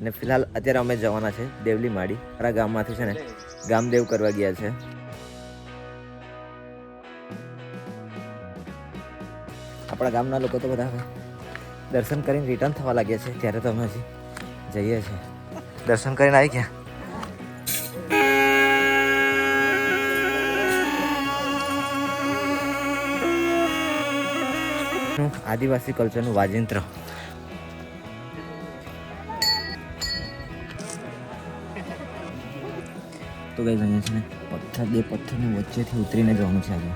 ને ફિલહાલ અત્યારે અમે જવાના છે દેવલી માડી. મારા ગામમાંથી છે ને ગામદેવ કરવા ગયા છે. આપણા ગામના લોકો તો બધા દર્શન કરીને રિટર્ન થવા લાગ્યા છે. ત્યારે તો અમે હજી જઈએ છીએ. દર્શન કરીને આવી ગયા? આદિવાસી કલ્ચરનું વાજિંત્ર. તો કઈ અહીંયા છે ને પથ્થર બે પથ્થરની વચ્ચેથી ઉતરીને જવાનું છે આગળ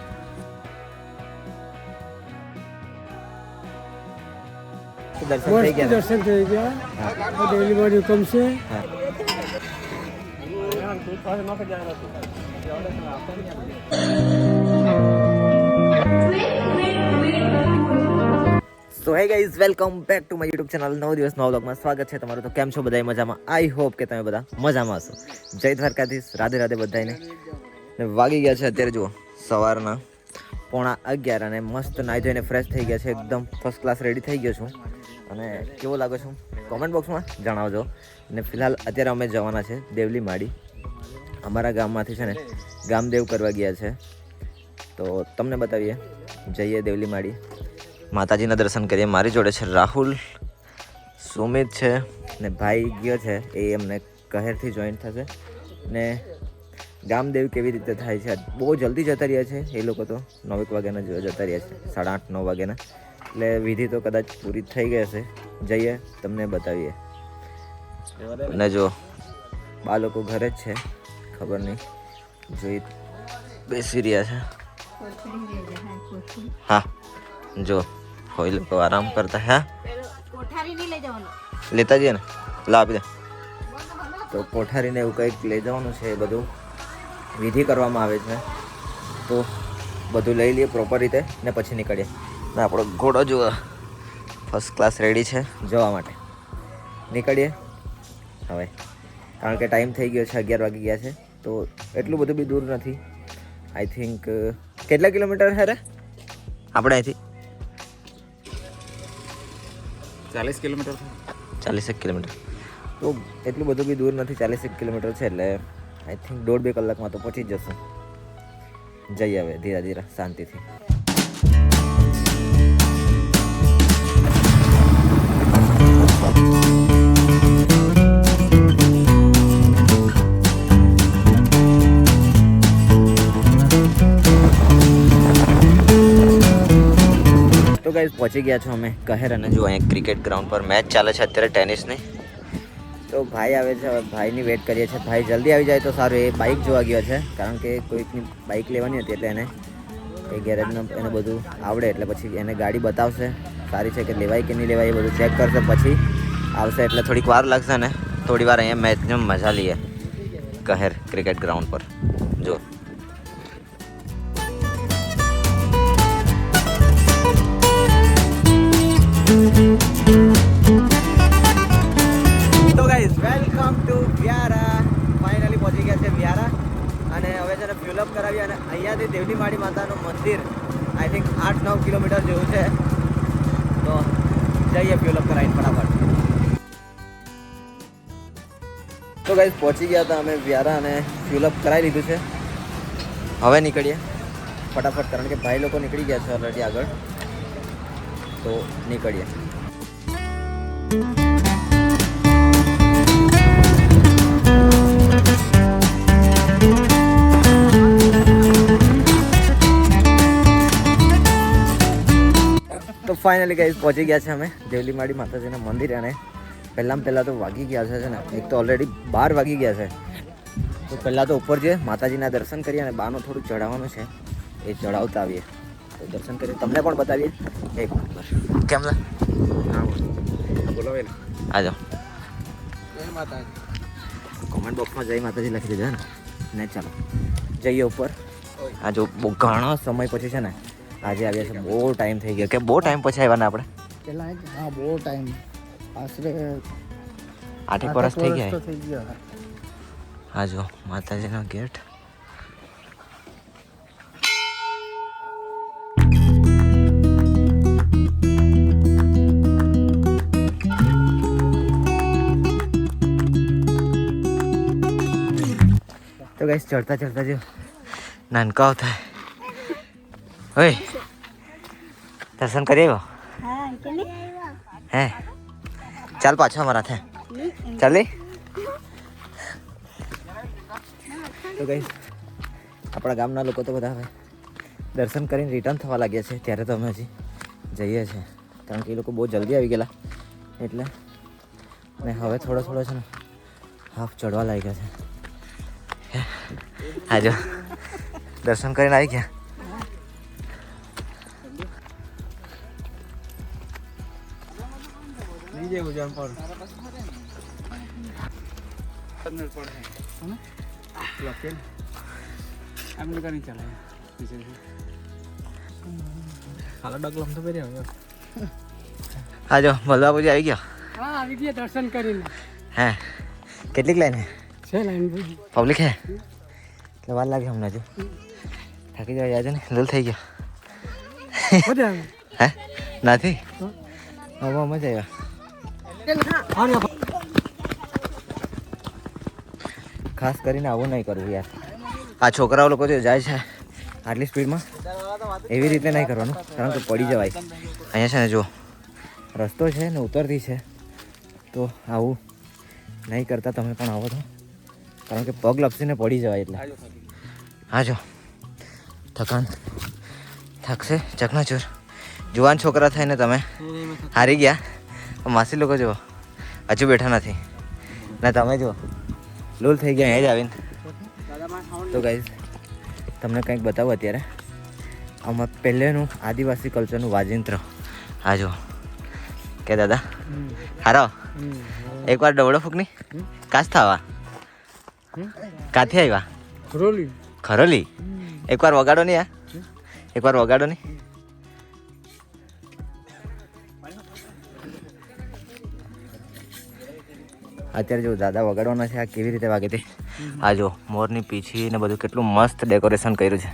તો દર્શન થઈ ગયા ને? દર્શન કમશે ગયા. આ ડેલી છે હા. So hey guys welcome back to my YouTube channel નવ દિવસ નવ બ્લોગમાં સ્વાગત છે તમારું. તો કેમ છો બધા મજામાં? આઈ હોપ કે તમે બધા મજામાં હશો. જય દ્વારકાધીશ, રાધે રાધે બધાને ને વાગી ગયા છે અત્યારે જુઓ, સવારના પોણા અગિયાર અને મસ્ત નાહી ધોઈને ફ્રેશ થઈ ગયા છે. એકદમ ફર્સ્ટ ક્લાસ રેડી થઈ ગયો છું. અને કેવો લાગો છું કોમેન્ટ બોક્સમાં જણાવજો. ને ફિલહાલ અત્યારે અમે જવાના છે દેવલી માડી. અમારા ગામમાંથી છે ને ગામદેવ કરવા ગયા છે. તો તમને બતાવીએ, જઈએ દેવલી માડી. માતાજીના દર્શન કરીએ. મારી જોડે છે રાહુલ સુમિત છે ને ભાઈ ગયો છે. એ એમને કહેરથી જોઈન થશે. ને ગામદેવ કેવી રીતે થાય છે? બહુ જલ્દી જતા રહ્યા છે એ લોકો તો. નવેક વાગ્યાના જતા રહ્યા છે. સાડા આઠ નવ વાગ્યાના. એટલે વિધિ તો કદાચ પૂરી થઈ ગઈ હશે. જઈએ તમને બતાવીએ. અને જો બા લોકો ઘરે જ છે. ખબર નહીં. જોઈ બેસી રહ્યા છે. હા જો. કોઈ લોકો આરામ કરતા હે? લેતા જઈએ ને લા આપી દે. તો કોઠારીને એવું કંઈક લઈ જવાનું છે એ બધું. વિધિ કરવામાં આવે છે. તો બધું લઈ લઈએ પ્રોપર રીતે ને પછી નીકળીએ. ને આપણો ઘોડો જુઓ. ફર્સ્ટ ક્લાસ રેડી છે. જવા માટે. નીકળીએ. હવે. કારણ કે ટાઈમ થઈ ગયો છે અગિયાર વાગી ગયા છે. તો એટલું બધું બી દૂર નથી. આઈ થિંક કેટલા કિલોમીટર છે રે? આપણે અહીંથી ચાલીસ કિલોમીટર ચાલીસેક કિલોમીટર. તો એટલું બધું બી દૂર નથી ચાલીસેક કિલોમીટર છે એટલે આઈ થિંક દોઢ બે કલાકમાં તો પહોંચી જ જશું. જઈએ હવે ધીરે ધીરે શાંતિથી. ગાઈઝ પહોંચી ગયા છો અમે કહેર અને જો અહીંયા ક્રિકેટ ગ્રાઉન્ડ પર મેચ ચાલે છે અત્યારે ટેનિસની. તો ભાઈ આવે છે હવે ભાઈની વેટ કરીએ છીએ. ભાઈ જલ્દી આવી જાય તો સારું એ બાઇક જોવા ગયો છે કારણ કે કોઈકની બાઇક લેવાની હતી એટલે એને એ ગેરેજનું એને બધું આવડે એટલે પછી એને ગાડી બતાવશે સારી છે કે લેવાય કે નહીં લેવાય એ બધું ચેક કરશે પછી આવશે એટલે થોડીક વાર લાગશે ને. થોડી વાર અહીંયા મેચની મજા લઈએ કહેર ક્રિકેટ ગ્રાઉન્ડ પર. જો. જેવું છે. તો જઈએ ફ્યુલઅપ કરાવીને ફટાફટ. તો ગાઈઝ પહોંચી ગયા હતા અમે વ્યારા અને ફ્યુલઅપ કરાવી લીધું છે. હવે નીકળીએ. ફટાફટ, કારણ કે ભાઈ લોકો નીકળી ગયા છે ઓલરેડી આગળ. તો નીકળીએ. ફાઇનલી ગાઈઝ પહોંચી ગયા છે અમે. દેવલી માડી માતાજીના મંદિર અને પહેલાં પહેલાં તો વાગી ગયા છે ને. એક તો ઓલરેડી બાર વાગી ગયા છે. તો પહેલાં તો ઉપર જઈએ માતાજીના દર્શન કરીએ અને બાનું થોડું ચઢાવવાનું છે. એ ચઢાવતા આવીએ. તો દર્શન કરીએ. તમને પણ બતાવીએ. એક નંબર કેમ બોલાવે ને આ જાઓ જય માતાજી. કોમેન્ટ બોક્સમાં જય માતાજી લખી દીધા ને. ને ચાલો. જઈએ ઉપર. આ જો બહુ ઘણો સમય પછી છે ને આજે આવ્યા છે બહુ ટાઈમ થઈ ગયો. કે બહુ ટાઈમ પછી આવ્યા ને આપણે? પહેલા હા બહુ ટાઈમ આશરે આઠેક વર્ષ થઈ ગયા હા જો માતાજીનો ગેટ તો ગાઈસ ચડતા ચડતા જો નાનકો થાય ઓય. દર્શન કરી આવ્યો? હે ચાલ પાછો અમારા થે ચાલે? તો ગઈ આપણા ગામના લોકો તો બધા હવે દર્શન કરીને રિટર્ન થવા લાગ્યા છે. ત્યારે તો અમે હજી જઈએ છીએ. કારણ કે એ લોકો બહુ જલ્દી આવી ગયેલા. એટલે ને હવે થોડો થોડો છે ને હાફ ચડવા લાગ્યા છે. હા? જો. દર્શન કરીને આવી ગયા. નીચે ગુજાર પર લખેલ એમને કઈ ચાલે. હાલો ડગલમ તો પહેરી આવ્યો હા જો મલબાપુજી આવી ગયો. હા આવી ગયા દર્શન કરીને. હે? કેટલીક લાઈન છે લાઈન પબ્લિક હે? એટલે વાર લાગે હમણાં જો. થાકી જવા યાદ ને લલ થઈ ગયો. હે? નથી? હવે મજા આવ્યા ખાસ કરીને આવું નહીં કરવું યાર. આ છોકરાઓ લોકો જે જાય છે આટલી સ્પીડમાં, એવી રીતે નહીં કરવાનું, કારણ કે પડી જવાય. અહીંયા છે ને જો રસ્તો છે ને ઉતરતી છે, તો આવું નહીં કરતા તમે પણ આવો તો, કારણ કે પગ લપસીને પડી જવાય એટલે. હા, જો. થકાન. થાકશે? ચકનાચૂર. જુવાન છોકરા થઈને તમે હારી ગયા. માસી લોકો જુઓ. હજુ બેઠા નથી. ના તમે જુઓ. લૂલ થઈ ગયા અહીંયા જ આવીને. તો ગાઈઝ તમને કંઈક બતાવું અત્યારે. આમાં પહેલેનું આદિવાસી કલ્ચરનું વાજિંત્ર. હા જુઓ. કે દાદા? હારો? એકવાર ડબડો ફૂકની? કાચ થવા? કાથી આવ્યા? ખરોલી. ખરોલી? એકવાર વગાડો નહીં આ એકવાર વગાડો નહીં? અત્યારે જો દાદા વગાડવાના છે, આ કેવી રીતે વાગે તે? આ જો મોરની પીછી ને બધું કેટલું મસ્ત ડેકોરેશન કર્યું છે.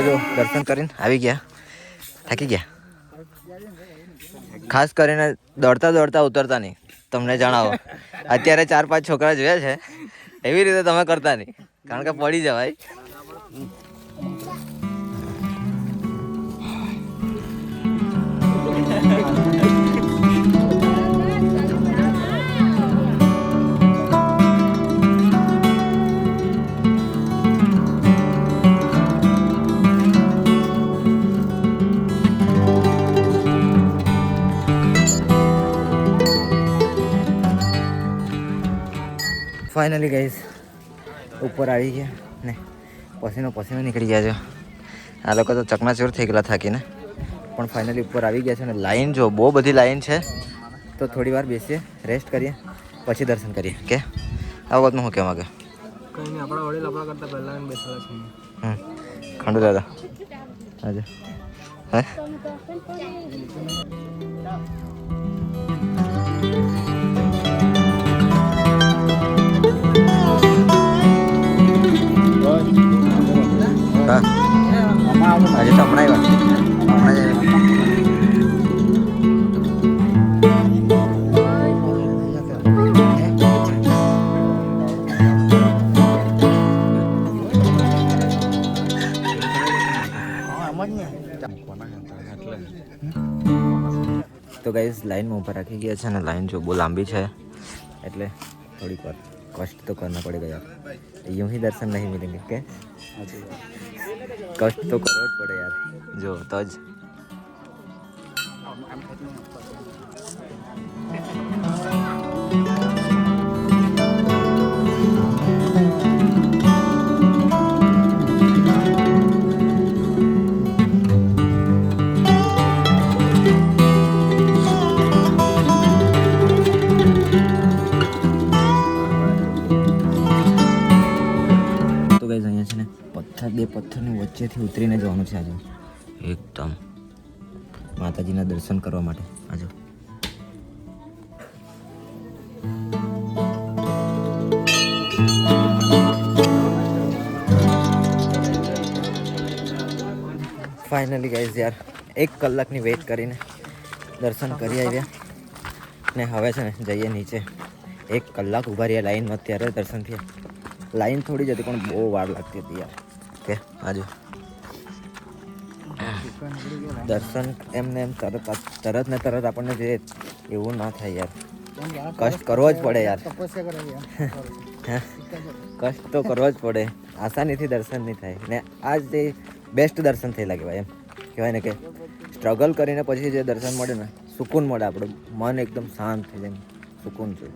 જો દર્શન કરીને આવી ગયા. થાકી ગયા. ખાસ કરીને દોડતા દોડતા ઉતરતા નહીં. તમને જણાવો. અત્યારે ચાર પાંચ છોકરા જોયા છે. એવી રીતે તમે કરતા નહીં. કારણ કે પડી જવાય. ફાઇનલી ગઈશ ઉપર આવી ગયા. ને પસીનો પસીનો નીકળી ગયા છો. આ લોકો તો ચકનાચૂર થઈ ગયેલા થાકીને. પણ ફાઇનલી ઉપર આવી ગયા છે અને લાઈન જો બહુ બધી લાઈન છે. તો થોડી વાર બેસીએ રેસ્ટ કરીએ પછી દર્શન કરીએ. કે? આ વખતનું હું કહેવા માંગે? નહીં આપણા વડીલ આપણા કરતા પહેલા બેસેલા છે. ખંડુ દાદા. આજે. હે? હા આજે તો હમણાં હમણાં તો ગાઈઝ લાઈનમાં ઊભા રાખી ગયા છે અને લાઈન જો બહુ લાંબી છે. એટલે થોડીક વાર कष्ट तो करना पड़ेगा यार यूं ही दर्शन नहीं मिलेंगे क्या कष्ट तो करो पड़े यार जो तज પથ્થર બે પથ્થરની વચ્ચેથી ઉતરીને જવાનું છે આજે. એકદમ. માતાજીના દર્શન કરવા માટે. આજો. ફાઇનલી ગાઈઝ યાર એક કલાકની વેઇટ કરીને દર્શન કરી આવ્યા. ને હવે છે ને જઈએ નીચે. એક કલાક ઊભા રહ્યા લાઈનમાં ત્યારે દર્શન થયા. લાઈન થોડી જ હતી પણ બહુ વાર લાગતી હતી યાર. કે આજુ દર્શન એમને એમ તરત તરત ને તરત આપણને જે એવું ના થાય યાર. કષ્ટ કરવો જ પડે યાર? કષ્ટ તો કરવો જ પડે. આસાનીથી દર્શન નહીં થાય. ને આ જે બેસ્ટ દર્શન થયેલા કહેવાય એમ. કહેવાય ને કે સ્ટ્રગલ કરીને પછી જે દર્શન મળે ને, સુકૂન મળે આપણું. મન એકદમ શાંત થઈ જાય સુકૂન છે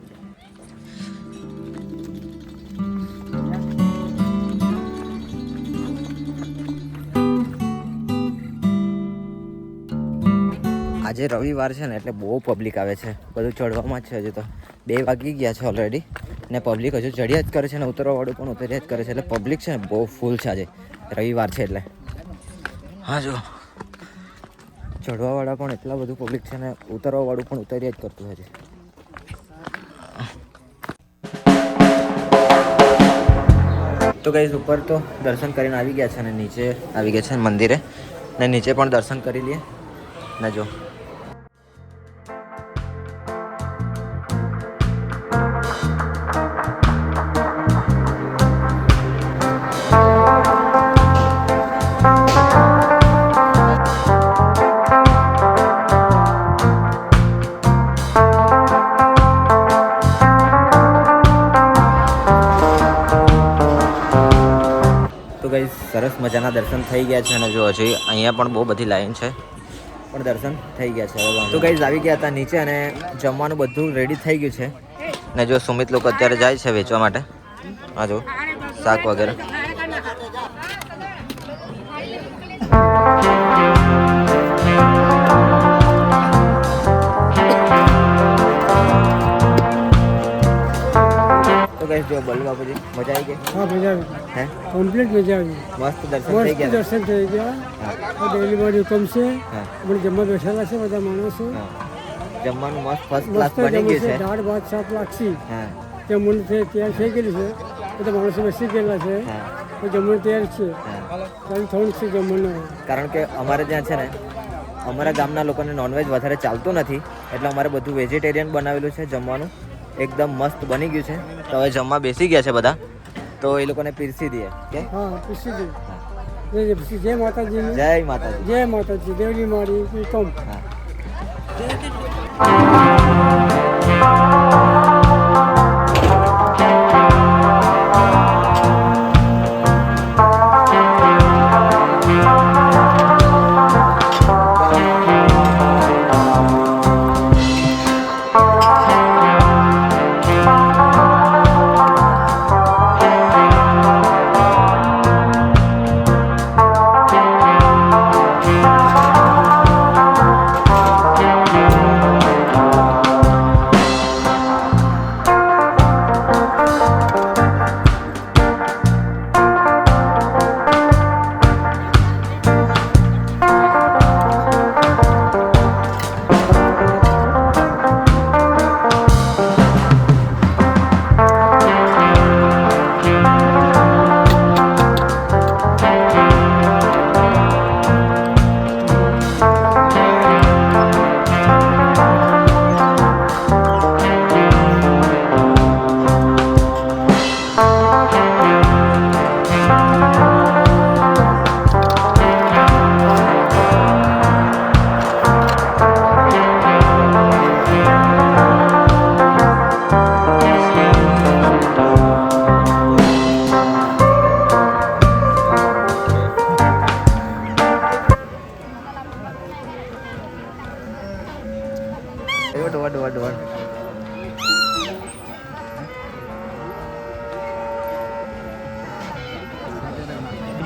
આજે રવિવાર છે ને, એટલે બહુ પબ્લિક આવે છે. બધું ચડવામાં જ છે હજુ તો. બે વાગી ગયા છે ઓલરેડી ને પબ્લિક હજુ ચડ્યા જ કરે છે ને, ઉતરવાવાળું પણ ઉતર્યા જ કરે છે. એટલે પબ્લિક છે ને, બહુ ફૂલ છે આજે. રવિવાર છે એટલે. હા, જો. ચડવાવાળા પણ એટલા બધું પબ્લિક છે ને, ઉતરવાવાળું પણ ઉતર્યા જ કરતું હશે. તો કઈ ઉપર તો દર્શન કરીને આવી ગયા છે ને, નીચે આવી ગયા છે મંદિરે. ને નીચે પણ દર્શન કરી લઈએ. ને જો. થઈ ગયા છે અને જો હજી અહીંયા પણ બહુ બધી લાઈન છે. પણ દર્શન થઈ ગયા છે તો ગઈ આવી ગયા હતા નીચે અને જમવાનું બધું રેડી થઈ ગયું છે. ને જો સુમિત લોકો અત્યારે જાય છે વેચવા માટે. હા જો. શાક વગેરે. જો બલ્લુ બાપુજી મજા આવી ગઈ? હા મજા આવી હે? કમ્પ્લીટ મજા આવી મસ્ત દર્શન થઈ ગયા? દર્શન થઈ ગયા. હા. ડેલી બોડી કમશે આપણે જમવા બેઠેલા છે બધા માણસો. જમવાનું મસ્ત ફર્સ્ટ ક્લાસ બની ગયું છે. દાળ ભાત શાક લાગશી હા. જમવાનું છે તૈયાર થઈ ગયેલું છે. બધા માણસો બેસી ગયેલા છે. તો જમવાનું તૈયાર છે. હા. થોડું છે જમવાનું. કારણ કે અમારે ત્યાં છે ને અમારા ગામના લોકોને નોનવેજ વધારે ચાલતું નથી. એટલે અમારે બધું વેજીટેરિયન બનાવેલું છે જમવાનું. એકદમ મસ્ત બની ગયું છે. તો હવે જમવા બેસી ગયા છે બધા. તો એ લોકોને પીરસી દઈએ. કે હા પૂછી દે હા. જય માતાજી. જય માતાજી. જય માતાજી. દેવની મારી. હા.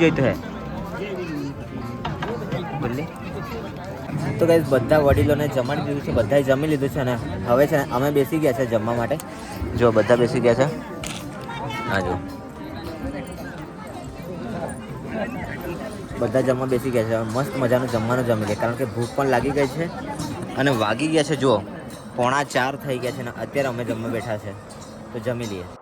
જોઈતું હે. બોલે તો કઈ બધા વડીલોને જમાડી દીધું છે, બધાએ જમી લીધું છે ને હવે છે અમે બેસી ગયા છે જમવા માટે. જો, બધા બેસી ગયા છે. હા, જો. બધા જમવા બેસી ગયા છે. મસ્ત મજાનું જમવાનું જમી લે. કારણ કે ભૂખ પણ લાગી ગઈ છે અને વાગી ગયા છે જુઓ પોણા ચાર થઈ ગયા છે ને અત્યારે અમે જમવા બેઠા છે. તો જમી લઈએ.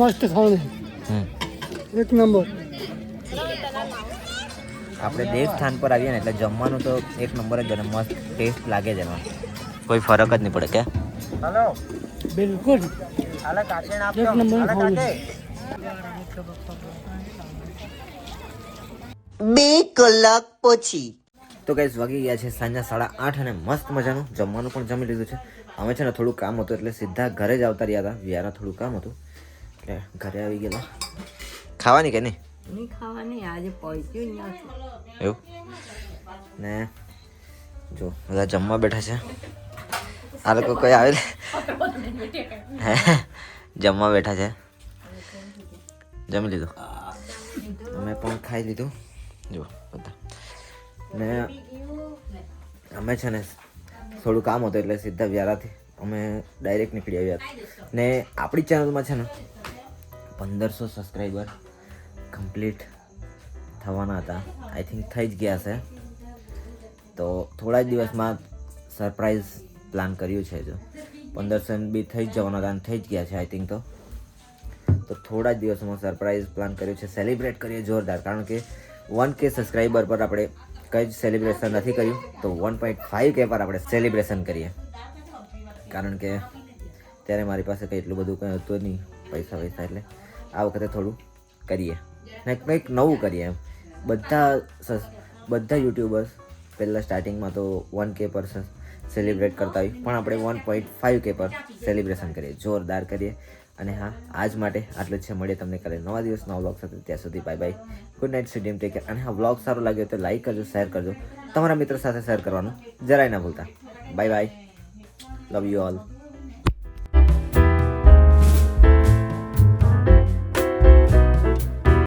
મસ્ત ખાવાનું. એક નંબર. આપણે દેવસ્થાન પર આવીએ ને એટલે જમવાનું તો એક નંબર જ અને મસ્ત ટેસ્ટ લાગે છે એમાં. કોઈ ફરક જ નહીં પડે કે? બિલકુલ. એક નંબર ખાવાનું. બે કલાક પછી. તો કઈ વાગી ગયા છે સાંજના સાડા આઠ અને મસ્ત મજાનું. જમવાનું પણ જમી લીધું છે. અમે છે ને થોડું કામ હતું એટલે સીધા ઘરે જ આવતા રહ્યા હતા. વ્યારા થોડું કામ હતું. એટલે ઘરે આવી ગયેલા. ખાવાની કે નહીં? નહીં ખાવાની આજે પહોંચ્યું નથી. એવું? ને જો બધા જમવા બેઠા છે. આ લોકો કોઈ આવે જમવા બેઠા છે. જમી લીધું? અમે પણ ખાઈ લીધું. જો બધા. ને અમે છે ને થોડું કામ હતું એટલે સીધા વ્યારાથી અમે ડાયરેક્ટ નીકળી આવ્યા ને આપણી ચેનલમાં છે ને પંદરસો સબસ્ક્રાઈબર કમ્પ્લીટ થવાના હતા. આઈ થિંક થઈ જ ગયા છે. તો થોડા જ દિવસમાં સરપ્રાઈઝ પ્લાન કર્યું છે જો. પંદરસો બી થઈ જ જવાના હતા અને થઈ જ ગયા છે આઈ થિંક તો. તો થોડા જ દિવસોમાં સરપ્રાઈઝ પ્લાન કર્યું છે. સેલિબ્રેટ કરીએ જોરદાર, કારણ કે વન કે સબસ્ક્રાઈબર પર આપણે કંઈ જ સેલિબ્રેશન નથી કર્યું. તો વન પોઈન્ટ ફાઈવ કે પર આપણે સેલિબ્રેશન કરીએ. કારણ કે ત્યારે મારી પાસે કંઈ એટલું બધું કંઈ હતું નહીં, પૈસા પૈસા એટલે. આ વખતે થોડું કરીએ. ને કંઈક નવું કરીએ એમ. બધા બધા યુટ્યુબર્સ પહેલાં સ્ટાર્ટિંગમાં તો વન કે પર સેલિબ્રેટ કરતા હોય. પણ આપણે વન પોઈન્ટ ફાઈવ કે પર સેલિબ્રેશન કરીએ, જોરદાર કરીએ. અને હા, આજ માટે આટલું છે. મળીએ તમને કાલે નવા દિવસ નવા બ્લોગ સાથે. ત્યાં સુધી બાય બાય ગુડ નાઇટ સ્ટુડિયમ ટેક કેર અને હા બ્લોગ સારો લાગ્યો તો લાઈક કરજો શેર કરજો. તમારા મિત્રો સાથે શેર કરવાનું જરાય ના ભૂલતા. Bye bye Love you all.